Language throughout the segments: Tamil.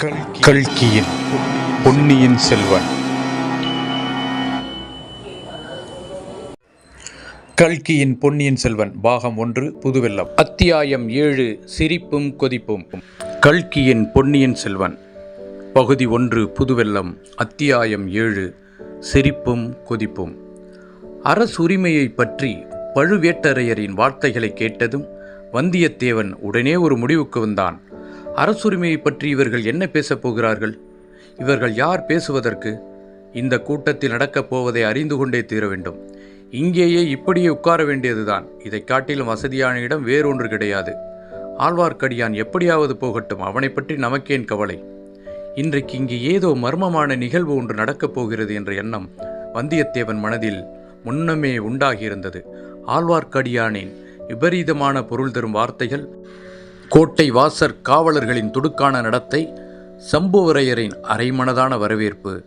கல்கியின் பொன்னியின் செல்வன். கல்கியின் பொன்னியின் செல்வன் பாகம் ஒன்று புதுவெல்லம் அத்தியாயம் ஏழு சிரிப்பும் கொதிப்பும். கல்கியின் பொன்னியின் செல்வன் பகுதி ஒன்று புதுவெல்லம் அத்தியாயம் ஏழு சிரிப்பும் கொதிப்பும். அரசுரிமையை பற்றி பழுவேட்டரையரின் வார்த்தைகளை கேட்டதும் வந்தியத்தேவன் உடனே ஒரு முடிவுக்கு வந்தான். அரசுரிமையை பற்றி இவர்கள் என்ன பேசப் போகிறார்கள்? இவர்கள் யார் பேசுவதற்கு? இந்த கூட்டத்தில் நடக்கப் போவதை அறிந்து கொண்டே தீர வேண்டும். இங்கேயே இப்படியே உட்கார வேண்டியதுதான். இதை காட்டிலும் வசதியான இடம் வேறொன்று கிடையாது. ஆழ்வார்க்கடியான் எப்படியாவது போகட்டும் அவனை பற்றி நமக்கேன் கவலை. இன்றைக்கு இங்கு ஏதோ மர்மமான நிகழ்வு ஒன்று நடக்கப் போகிறது என்ற எண்ணம் வந்தியத்தேவன் மனதில் முன்னமே உண்டாகியிருந்தது. ஆழ்வார்க்கடியானின் விபரீதமான பொருள் தரும் வார்த்தைகள் கோட்டை வாசற் காவலர்களின் துடுக்கான நடத்தை சம்புவரையரின் அரைமனதான வரவேற்பு.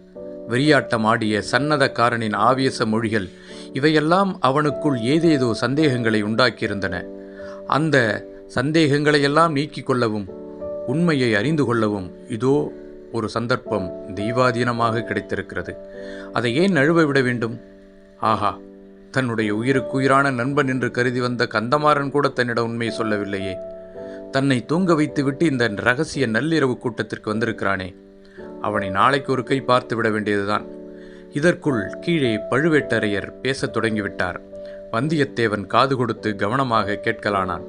வெறியாட்டம் ஆடிய சன்னதக்காரனின் ஆவேச மொழிகள் இவையெல்லாம் அவனுக்குள் ஏதேதோ சந்தேகங்களை உண்டாக்கியிருந்தன. அந்த சந்தேகங்களையெல்லாம் நீக்கிக் கொள்ளவும் உண்மையை அறிந்து கொள்ளவும் இதோ ஒரு சந்தர்ப்பம் தெய்வாதீனமாக கிடைத்திருக்கிறது. அதை ஏன் நழுவ விட வேண்டும்? ஆஹா தன்னுடைய உயிருக்குயிரான நண்பன் என்று கருதி வந்த கந்தமாறன் கூட தன்னிடம் உண்மையை சொல்லவில்லையே. தன்னை தூங்க வைத்துவிட்டு இந்த ரகசிய நள்ளிரவு கூட்டத்திற்கு வந்திருக்கிறானே. அவனை நாளைக்கு ஒரு கை பார்த்து விட வேண்டியதுதான். இதற்குள் கீழே பழுவேட்டரையர் பேசத் தொடங்கிவிட்டார். வந்தியத்தேவன் காது கொடுத்து கவனமாக கேட்கலானான்.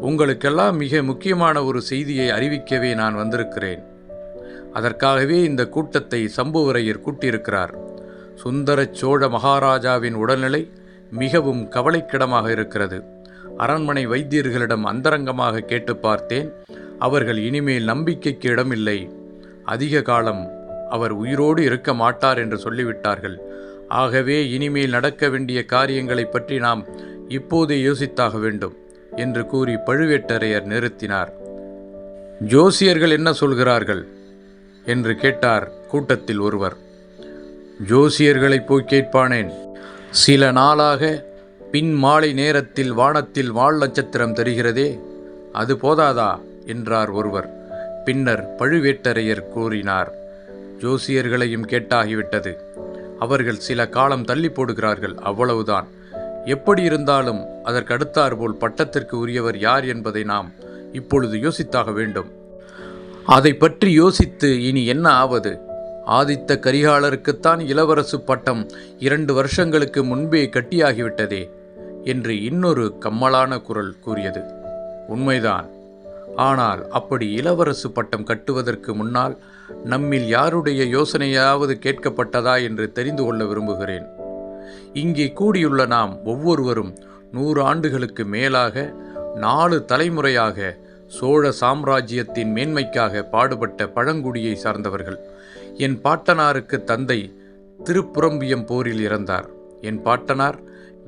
உங்களுக்கெல்லாம் மிக முக்கியமான ஒரு செய்தியை அறிவிக்கவே நான் வந்திருக்கிறேன். அதற்காகவே இந்த கூட்டத்தை சம்புவரையர் கூட்டியிருக்கிறார். சுந்தர சோழ மகாராஜாவின் உடல்நிலை மிகவும் கவலைக்கிடமாக இருக்கிறது. அரண்மனை வைத்தியர்களிடம் அந்தரங்கமாக கேட்டு பார்த்தேன். அவர்கள் இனிமேல் நம்பிக்கைக்கு இடமில்லை. அதிக காலம் அவர் உயிரோடு இருக்க மாட்டார் என்று சொல்லிவிட்டார்கள். ஆகவே இனிமேல் நடக்க வேண்டிய காரியங்களை பற்றி நாம் இப்போதே யோசித்தாக வேண்டும் என்று கூறி பழுவேட்டரையர் நிறுத்தினார். ஜோசியர்கள் என்ன சொல்கிறார்கள்? என்று கேட்டார் கூட்டத்தில் ஒருவர். ஜோசியர்களை போய் கேட்பானேன். சில நாளாக பின் மாலை நேரத்தில் வானத்தில் வால் நட்சத்திரம் தெரிகிறதே அது போதாதா? என்றார் ஒருவர். பின்னர் பழுவேட்டரையர் கூறினார் ஜோசியர்களையும் கேட்டாகிவிட்டது. அவர்கள் சில காலம் தள்ளி போடுகிறார்கள் அவ்வளவுதான். எப்படி இருந்தாலும் அதற்கடுத்தாற்போல் பட்டத்திற்கு உரியவர் யார் என்பதை நாம் இப்பொழுது யோசித்தாக வேண்டும். அதை பற்றி யோசித்து இனி என்ன ஆவது? ஆதித்த கரிகாலருக்குத்தான் இளவரசு பட்டம் இரண்டு வருஷங்களுக்கு முன்பே கட்டியாகிவிட்டதே. என்று இன்னொரு கம்மலான குரல் கூறியது. உண்மைதான். ஆனால் அப்படி இளவரசு பட்டம் கட்டுவதற்கு முன்னால் நம்மில் யாருடைய யோசனையாவது கேட்கப்பட்டதா என்று தெரிந்து கொள்ள விரும்புகிறேன். இங்கே கூடியுள்ள நாம் ஒவ்வொருவரும் நூறு ஆண்டுகளுக்கு மேலாக நாலு தலைமுறையாக சோழ சாம்ராஜ்யத்தின் மேன்மைக்காக பாடுபட்ட பழங்குடியை சார்ந்தவர்கள். என் பாட்டனாருக்கு தந்தை திருப்புறம்பியம் போரில் இறந்தார். என் பாட்டனார்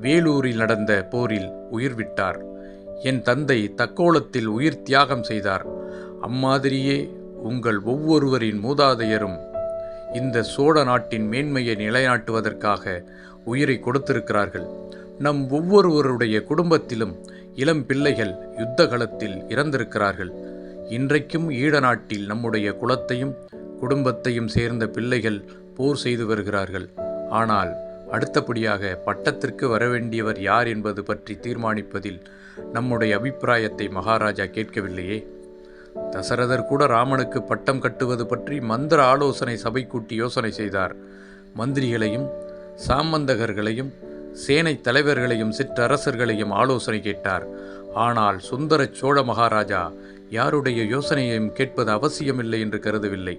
வேலூரில் நடந்த போரில் உயிர் விட்டார் என் தந்தை தக்கோலத்தில் உயிர் தியாகம் செய்தார். அம்மாதிரியே உங்கள் ஒவ்வொருவரின் மூதாதையரும் இந்த சோழ நாட்டின் மேன்மையை நிலைநாட்டுவதற்காக உயிரை கொடுத்திருக்கிறார்கள். நம் ஒவ்வொருவருடைய குடும்பத்திலும் இளம் பிள்ளைகள் யுத்த களத்தில் இறந்திருக்கிறார்கள். இன்றைக்கும் ஈழ நாட்டில் நம்முடைய குலத்தையும் குடும்பத்தையும் சேர்ந்த பிள்ளைகள் போர் செய்து வருகிறார்கள். ஆனால் அடுத்தபடியாக பட்டத்திற்கு வரவேண்டியவர் யார் என்பது பற்றி தீர்மானிப்பதில் நம்முடைய அபிப்பிராயத்தை மகாராஜா கேட்கவில்லையே. தசரதர் கூட ராமனுக்கு பட்டம் கட்டுவது பற்றி மந்திர ஆலோசனை சபை கூட்டி யோசனை செய்தார். மந்திரிகளையும் சாமந்தகர்களையும் சேனை தலைவர்களையும் சிற்றரசர்களையும் ஆலோசனை கேட்டார். ஆனால் சுந்தர சோழ மகாராஜா யாருடைய யோசனையையும் கேட்பது அவசியமில்லை என்று கருதவில்லை.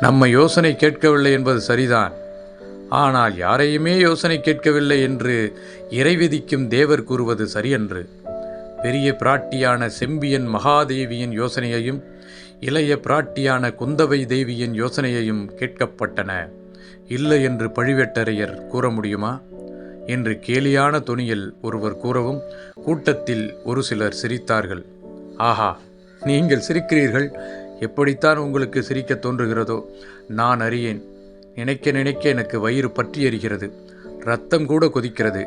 நம்ம யோசனை கேட்கவில்லை என்பது சரிதான். ஆனால் யாரையுமே யோசனை கேட்கவில்லை என்று இறைவிதிக்கும் தேவர் கூறுவது சரியன்று. பெரிய பிராட்டியான செம்பியன் மகாதேவியின் யோசனையையும் இளைய பிராட்டியான குந்தவை தேவியின் யோசனையையும் கேட்கப்பட்டன. இல்லை என்று பழுவேட்டரையர் கூற முடியுமா? என்று கேலியான துணியில் ஒருவர் கூறவும் கூட்டத்தில் ஒரு சிலர் சிரித்தார்கள். ஆஹா நீங்கள் சிரிக்கிறீர்கள். எப்படித்தான் உங்களுக்கு சிரிக்க தோன்றுகிறதோ நான் அறியேன். நினைக்க நினைக்க எனக்கு வயிறு பற்றி எறிகிறது ரத்தம் கூட கொதிக்கிறது.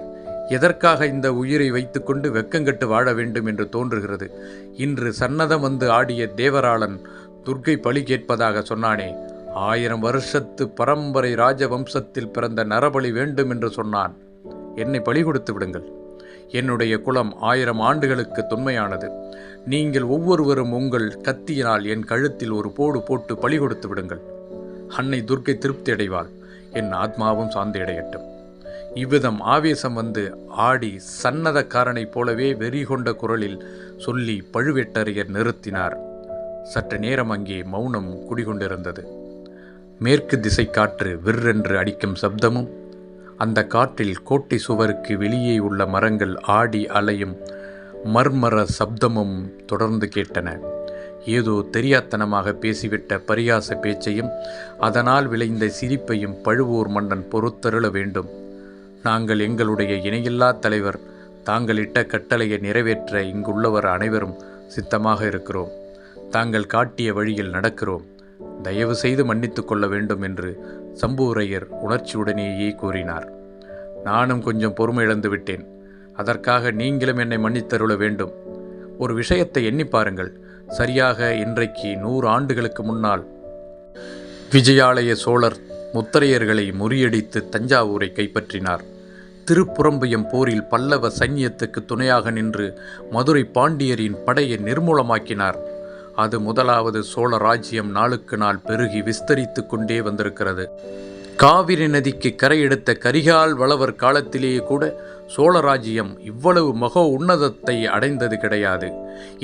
எதற்காக இந்த உயிரை வைத்துக்கொண்டு வெக்கங்கட்டு வாழ வேண்டும் என்று தோன்றுகிறது? இன்று சன்னதம் வந்து ஆடிய தேவராளன் துர்க்கை பலி கேட்பதாக சொன்னானே ஆயிரம் வருஷத்து பரம்பரை ராஜவம்சத்தில் பிறந்த நரபலி வேண்டும் என்று சொன்னான். என்னை பழி கொடுத்து விடுங்கள். என்னுடைய குலம் ஆயிரம் ஆண்டுகளுக்கு தொன்மையானது. நீங்கள் ஒவ்வொருவரும் உங்கள் கத்தியினால் என் கழுத்தில் ஒரு போடு போட்டு பழி கொடுத்து விடுங்கள். அன்னை துர்க்கை திருப்தி அடைவாள். என் ஆத்மாவும் சார்ந்து அடையட்டும். இவ்விதம் ஆவேசம் வந்து ஆடி சன்னதக்காரனைப் போலவே வெறி கொண்ட குரலில் சொல்லி பழுவேட்டரையர் நிறுத்தினார். சற்று நேரம் அங்கே மௌனம் குடிகொண்டிருந்தது. மேற்கு திசை காற்று விற்றென்று அடிக்கும் சப்தமும் அந்த காற்றில் கோட்டை சுவருக்கு வெளியே உள்ள மரங்கள் ஆடி அலையும் மர்மர சப்தமும் தொடர்ந்து கேட்டன. ஏதோ தெரியாத்தனமாக பேசிவிட்ட பரியாச பேச்சையும் அதனால் விளைந்த சிரிப்பையும் பழுவூர் மன்னன் பொறுத்தருள வேண்டும். நாங்கள் எங்களுடைய இணையில்லா தலைவர் தாங்கள் இட்ட கட்டளையை நிறைவேற்ற இங்குள்ளவர் அனைவரும் சித்தமாக இருக்கிறோம். தாங்கள் காட்டிய வழியில் நடக்கிறோம். தயவு செய்து மன்னித்து கொள்ள வேண்டும் என்று சம்புவரையர் உணர்ச்சியுடனேயே கூறினார். நானும் கொஞ்சம் பொறுமை இழந்து விட்டேன். அதற்காக நீங்களும் என்னை மன்னித்தருள வேண்டும். ஒரு விஷயத்தை எண்ணி பாருங்கள். சரியாக இன்றைக்கு நூறு ஆண்டுகளுக்கு முன்னால் விஜயாலய சோழர் முத்தரையர்களை முறியடித்து தஞ்சாவூரை கைப்பற்றினார். திருப்புறம்பயம் போரில் பல்லவ சைன்யத்துக்கு துணையாக நின்று மதுரை பாண்டியரின் படையை நிர்மூலமாக்கினார். அது முதலாவது சோழ ராஜ்யம் நாளுக்கு நாள் பெருகி விஸ்தரித்து கொண்டே வந்திருக்கிறது. காவிரி நதிக்கு கரையெடுத்த கரிகால் வளவர் காலத்திலேயே கூட சோழ ராஜ்யம் இவ்வளவு மகோ உன்னதத்தை அடைந்தது கிடையாது.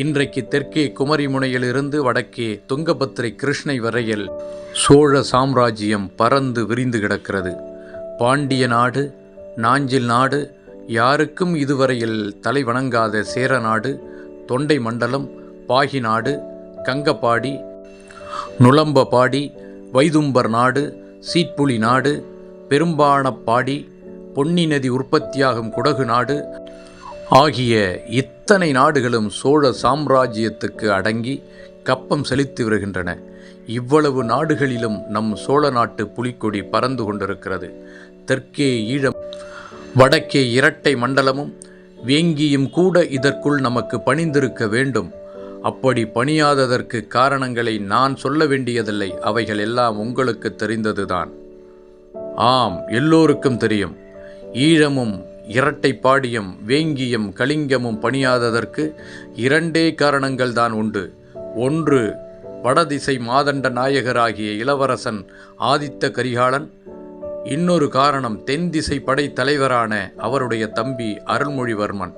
இன்றைக்கு தெற்கே குமரிமுனையிலிருந்து வடக்கே துங்கபத்திரை கிருஷ்ணை வரையில் சோழ சாம்ராஜ்யம் பறந்து விரிந்து கிடக்கிறது. பாண்டிய நாடு நாஞ்சில் நாடு யாருக்கும் இதுவரையில் தலை வணங்காத சேர நாடு தொண்டை மண்டலம் பாகி நாடு கங்கப்பாடி நுளம்பபாடி வைதும்பர் நாடு சீட்புலி நாடு பெரும்பாணப்பாடி பொன்னி நதி உற்பத்தியாகும் குடகு நாடு ஆகிய இத்தனை நாடுகளும் சோழ சாம்ராஜ்யத்துக்கு அடங்கி கப்பம் செலுத்தி வருகின்றன. இவ்வளவு நாடுகளிலும் நம் சோழ நாட்டு புலிக்கொடி பறந்து கொண்டிருக்கிறது. தெற்கே ஈழம் வடக்கே இரட்டை மண்டலமும் வேங்கியும் கூட இதற்குள் நமக்கு பணிந்திருக்க வேண்டும். அப்படி பணியாததற்கு காரணங்களை நான் சொல்ல வேண்டியதில்லை. அவைகள் எல்லாம் உங்களுக்கு தெரிந்ததுதான். ஆம் எல்லோருக்கும் தெரியும். ஈழமும் இரட்டைப்பாடியும் வேங்கியும் கலிங்கமும் பணியாததற்கு இரண்டே காரணங்கள் தான் உண்டு. ஒன்று வடதிசை மாதண்ட நாயகராகிய இளவரசன் ஆதித்த கரிகாலன். இன்னொரு காரணம் தென் திசை படை தலைவரான அவருடைய தம்பி அருள்மொழிவர்மன்.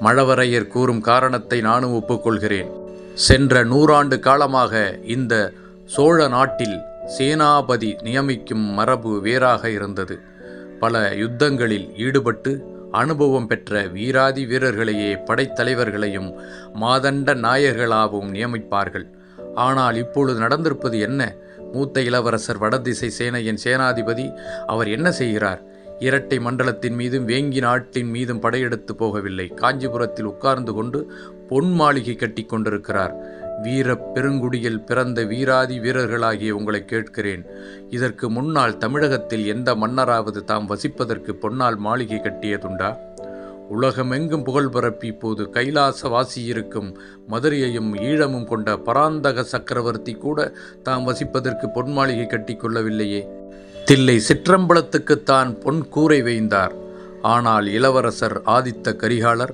மழவரையர் கூறும் காரணத்தை நானும் ஒப்புக்கொள்கிறேன். சென்ற நூறாண்டு காலமாக இந்த சோழ நாட்டில் சேனாபதி நியமிக்கும் மரபு வேறாக இருந்தது. பல யுத்தங்களில் ஈடுபட்டு அனுபவம் பெற்ற வீராதி வீரர்களையே படைத்தலைவர்களையும் மாதண்ட நாயர்களாகவும் நியமிப்பார்கள். ஆனால் இப்பொழுது நடந்திருப்பது என்ன? மூத்த இளவரசர் வடதிசை சேனையின் சேனாதிபதி அவர் என்ன செய்கிறார்? இரட்டை மண்டலத்தின் மீதும் வேங்கி நாட்டின் மீதும் படையெடுத்து போகவில்லை. காஞ்சிபுரத்தில் உட்கார்ந்து கொண்டு பொன் மாளிகை கட்டி கொண்டிருக்கிறார். வீர பெருங்குடியில் பிறந்த வீராதி வீரர்களாகிய உங்களை கேட்கிறேன். இதற்கு முன்னால் தமிழகத்தில் எந்த மன்னராவது தாம் வசிப்பதற்கு பொன்னால் மாளிகை கட்டியதுண்டா? உலகமெங்கும் புகழ் பரப்பி இப்போது கைலாச வாசியிருக்கும் மதுரையையும் ஈழமும் கொண்ட பராந்தக சக்கரவர்த்தி கூட தாம் வசிப்பதற்கு பொன் மாளிகை கட்டி கொள்ளவில்லையே. தில்லை சிற்றம்பலத்துக்குத்தான் பொன் கூரை வைந்தார் ஆனால் இளவரசர் ஆதித்த கரிகாலர்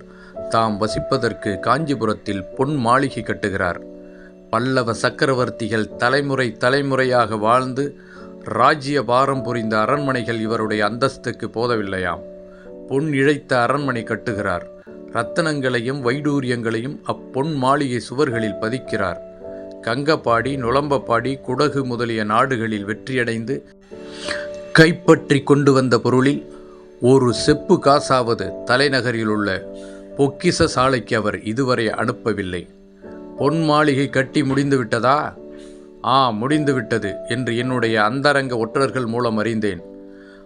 தாம் வசிப்பதற்கு காஞ்சிபுரத்தில் பொன் மாளிகை கட்டுகிறார். பல்லவ சக்கரவர்த்திகள் தலைமுறை தலைமுறையாக வாழ்ந்து ராஜ்ய பாரம் புரிந்த அரண்மனைகள் இவருடைய அந்தஸ்துக்கு போதவில்லையாம். பொன் இழைத்த அரண்மனை கட்டுகிறார். ரத்தனங்களையும் வைடூரியங்களையும் அப்பொன் மாளிகை சுவர்களில் பதிக்கிறார். கங்கப்பாடி நுளம்பப்பாடி குடகு முதலிய நாடுகளில் வெற்றியடைந்து கைப்பற்றி கொண்டு வந்த பொருளில் ஒரு செப்பு காசாவது தலைநகரில் உள்ள பொக்கிச சாலைக்கு அவர் இதுவரை அனுப்பவில்லை. பொன் மாளிகை கட்டி முடிந்து விட்டதா? ஆ முடிந்துவிட்டது என்று என்னுடைய அந்தரங்க ஒற்றர்கள் மூலம் அறிந்தேன்.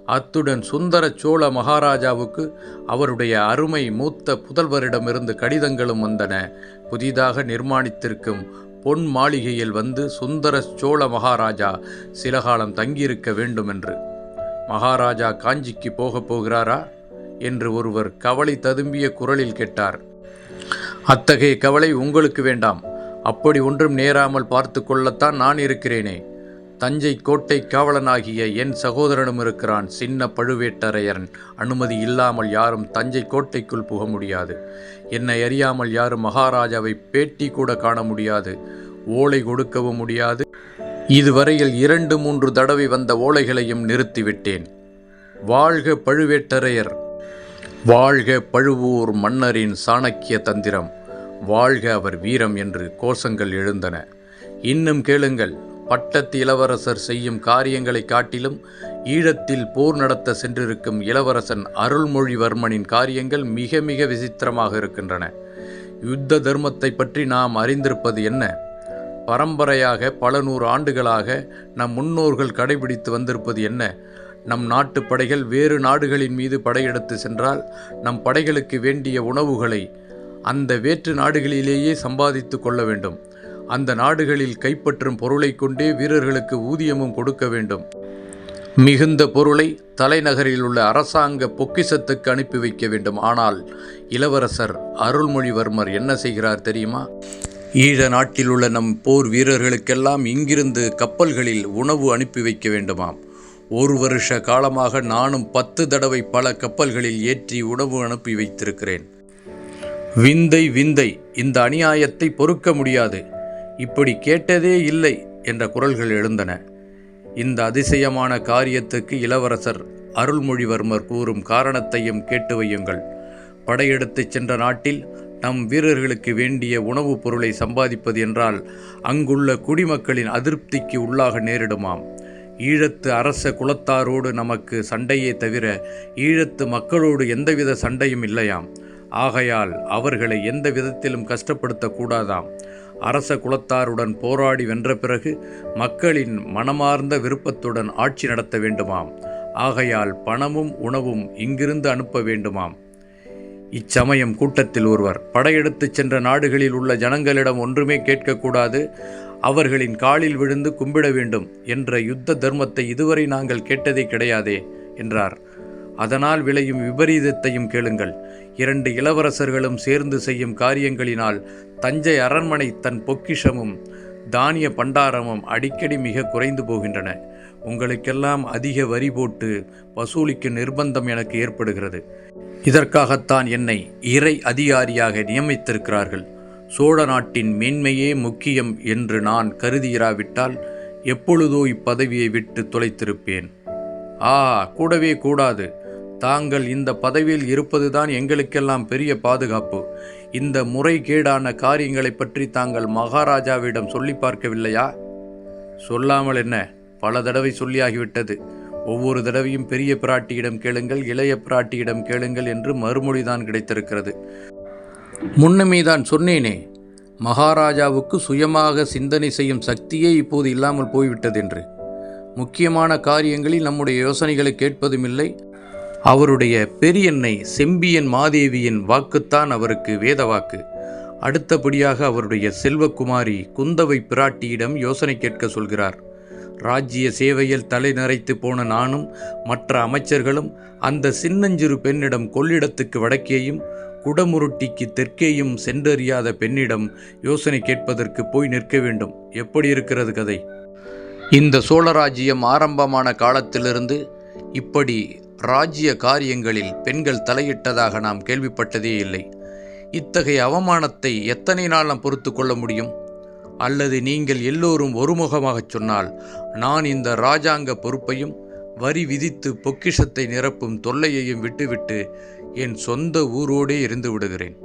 அத்துடன் சுந்தர சோழ மகாராஜாவுக்கு அவருடைய அருமை மூத்த புதல்வரிடமிருந்து கடிதங்களும் வந்தன. புதிதாக நிர்மாணித்திருக்கும் பொன் மாளிகையில் வந்து சுந்தர சோழ மகாராஜா சில காலம் தங்கியிருக்க வேண்டும் என்று மகாராஜா காஞ்சிக்கு போகப் போகிறாரா? என்று ஒருவர் கவலை ததும்பிய குரலில் கேட்டார். அத்தகைய கவலை உங்களுக்கு வேண்டாம். அப்படி ஒன்றும் நேராமல் பார்த்து கொள்ளத்தான் நான் இருக்கிறேனே. தஞ்சை கோட்டை காவலனாகிய என் சகோதரனும் இருக்கிறான். சின்ன பழுவேட்டரையரன். அனுமதி இல்லாமல் யாரும் தஞ்சை கோட்டைக்குள் புக முடியாது. என்னை அறியாமல் யாரும் மகாராஜாவை பேட்டி கூட காண முடியாது. ஓலை கொடுக்கவும் முடியாது. இதுவரையில் இரண்டு மூன்று தடவை வந்த ஓலைகளையும் நிறுத்திவிட்டேன். வாழ்க பழுவேட்டரையர். வாழ்க பழுவூர் மன்னரின் சாணக்கிய தந்திரம். வாழ்க அவர் வீரம் என்று கோஷங்கள் எழுந்தன. இன்னும் கேளுங்கள். பட்டத்து இளவரசர் செய்யும் காரியங்களைக் காட்டிலும் ஈழத்தில் போர் நடத்த சென்றிருக்கும் இளவரசன் அருள்மொழிவர்மனின் காரியங்கள் மிக மிக விசித்திரமாக இருக்கின்றன. யுத்த தர்மத்தை பற்றி நாம் அறிந்திருப்பது என்ன? பரம்பரையாக பல நூறு ஆண்டுகளாக நம் முன்னோர்கள் கடைபிடித்து வந்திருப்பது என்ன? நம் நாட்டு படைகள் வேறு நாடுகளின் மீது படையெடுத்து சென்றால் நம் படைகளுக்கு வேண்டிய உணவுகளை அந்த வேற்று நாடுகளிலேயே சம்பாதித்து கொள்ள வேண்டும். அந்த நாடுகளில் கைப்பற்றும் பொருளை கொண்டே வீரர்களுக்கு ஊதியமும் கொடுக்க வேண்டும். மிகுந்த பொருளை தலைநகரில் உள்ள அரசாங்க பொக்கிசத்துக்கு அனுப்பி வைக்க வேண்டும். ஆனால் இளவரசர் அருள்மொழிவர்மர் என்ன செய்கிறார் தெரியுமா? ஈழ நாட்டில் உள்ள நம் போர் வீரர்களுக்கெல்லாம் இங்கிருந்து கப்பல்களில் உணவு அனுப்பி வைக்க வேண்டுமாம். ஒரு வருஷ காலமாக நானும் பத்து தடவை பல கப்பல்களில் ஏற்றி உணவு அனுப்பி வைத்திருக்கிறேன். விந்தை விந்தை இந்த அநியாயத்தை பொறுக்க முடியாது. இப்படி கேட்டதே இல்லை என்ற குரல்கள் எழுந்தன. இந்த அதிசயமான காரியத்துக்கு இளவரசர் அருள்மொழிவர்மர் கூறும் காரணத்தையும் கேட்டு வையுங்கள். படையெடுத்துச் சென்ற நாட்டில் நம் வீரர்களுக்கு வேண்டிய உணவுப் பொருளை சம்பாதிப்பது என்றால் அங்குள்ள குடிமக்களின் அதிருப்திக்கு உள்ளாக நேரிடுமாம். ஈழத்து அரச குலத்தாரோடு நமக்கு சண்டையே தவிர ஈழத்து மக்களோடு எந்தவித சண்டையும் இல்லையாம். ஆகையால் அவர்களை எந்த விதத்திலும் கஷ்டப்படுத்தக்கூடாதாம். அரச குலத்தாருடன் போராடி வென்ற பிறகு மக்களின் மனமார்ந்த விருப்பத்துடன் ஆட்சி நடத்த வேண்டுமாம். ஆகையால் பணமும் உணவும் இங்கிருந்து அனுப்ப வேண்டுமாம். இச்சமயம் கூட்டத்தில் ஒருவர் படையெடுத்துச் சென்ற நாடுகளில் உள்ள ஜனங்களிடம் ஒன்றுமே கேட்கக்கூடாது அவர்களின் காலில் விழுந்து கும்பிட வேண்டும் என்ற யுத்த தர்மத்தை இதுவரை நாங்கள் கேட்டதே கிடையாதே என்றார். அதனால் விளையும் விபரீதத்தையும் கேளுங்கள். இரண்டு இளவரசர்களும் சேர்ந்து செய்யும் காரியங்களினால் தஞ்சை அரண்மனை தன் பொக்கிஷமும் தானிய பண்டாரமும் அடிக்கடி மிக குறைந்து போகின்றன. உங்களுக்கெல்லாம் அதிக வரி போட்டு வசூலிக்கும் நிர்பந்தம் எனக்கு ஏற்படுகிறது. இதற்காகத்தான் என்னை இறை அதிகாரியாக நியமித்திருக்கிறார்கள். சோழ நாட்டின் மேன்மையே முக்கியம் என்று நான் கருதியிராவிட்டால் எப்பொழுதோ இப்பதவியை விட்டு தொலைத்திருப்பேன். ஆ கூடவே கூடாது. தாங்கள் இந்த பதவியில் இருப்பதுதான் எங்களுக்கெல்லாம் பெரிய பாதுகாப்பு. இந்த முறைகேடான காரியங்களை பற்றி தாங்கள் மகாராஜாவிடம் சொல்லி பார்க்கவில்லையா? சொல்லாமல் என்ன? பல தடவை சொல்லியாகிவிட்டது. ஒவ்வொரு தடவையும் பெரிய பிராட்டியிடம் கேளுங்கள் இளைய பிராட்டியிடம் கேளுங்கள் என்று மறுமொழிதான் கிடைத்திருக்கிறது. முன்னமே தான் சொன்னேனே மகாராஜாவுக்கு சுயமாக சிந்தனை செய்யும் சக்தியே இப்போது இல்லாமல் போய்விட்டது என்று முக்கியமான காரியங்களில் நம்முடைய யோசனைகளை கேட்பதும் இல்லை அவருடைய பெரியன்னை செம்பியன் மாதேவியின் வாக்குத்தான் அவருக்கு வேத வாக்கு அடுத்தபடியாக அவருடைய செல்வக்குமாரி குந்தவை பிராட்டியிடம் யோசனை கேட்க சொல்கிறார். ராஜ்ய சேவையில் தலை நரைத்து போன நானும் மற்ற அமைச்சர்களும் அந்த சின்னஞ்சிறு பெண்ணிடம் கொள்ளிடத்துக்கு வடக்கேயும் குடமுருட்டிக்கு தெற்கேயும் சென்றறியாத பெண்ணிடம் யோசனை கேட்பதற்கு போய் நிற்க வேண்டும். எப்படி இருக்கிறது கதை? இந்த சோழராஜ்யம் ஆரம்பமான காலத்திலிருந்து இப்படி ராஜ்ய காரியங்களில் பெண்கள் தலையிட்டதாக நாம் கேள்விப்பட்டதே இல்லை. இத்தகைய அவமானத்தை எத்தனை நாள் நாம் பொறுத்து கொள்ள முடியும்? அல்லது நீங்கள் எல்லோரும் ஒருமுகமாகச் சொன்னால் நான் இந்த ராஜாங்க பொறுப்பையும் வரி விதித்து பொக்கிஷத்தை நிரப்பும் தொல்லையையும் விட்டுவிட்டு என் சொந்த ஊரோடே இருந்து விடுகிறேன்.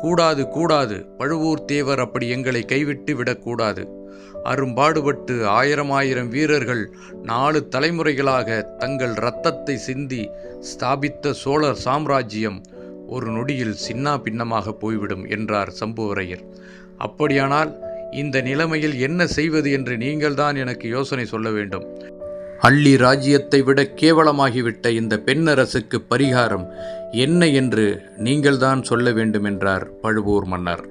கூடாது கூடாது பழுவூர் தேவர் அப்படி எங்களை கைவிட்டு விடக்கூடாது. அரும்பாடுபட்டு ஆயிரம் ஆயிரம் வீரர்கள் நாலு தலைமுறைகளாக தங்கள் இரத்தத்தை சிந்தி ஸ்தாபித்த சோழர் சாம்ராஜ்யம் ஒரு நொடியில் சின்னா பின்னமாக போய்விடும் என்றார் சம்புவரையர். அப்படியானால் இந்த நிலைமையில் என்ன செய்வது என்று நீங்கள்தான் எனக்கு யோசனை சொல்ல வேண்டும். அள்ளி ராஜ்யத்தை விட கேவலமாகிவிட்ட இந்த பெண்ணரசுக்கு பரிகாரம் என்ன என்று நீங்கள்தான் சொல்ல வேண்டும் என்றார் பழுவூர் மன்னர்.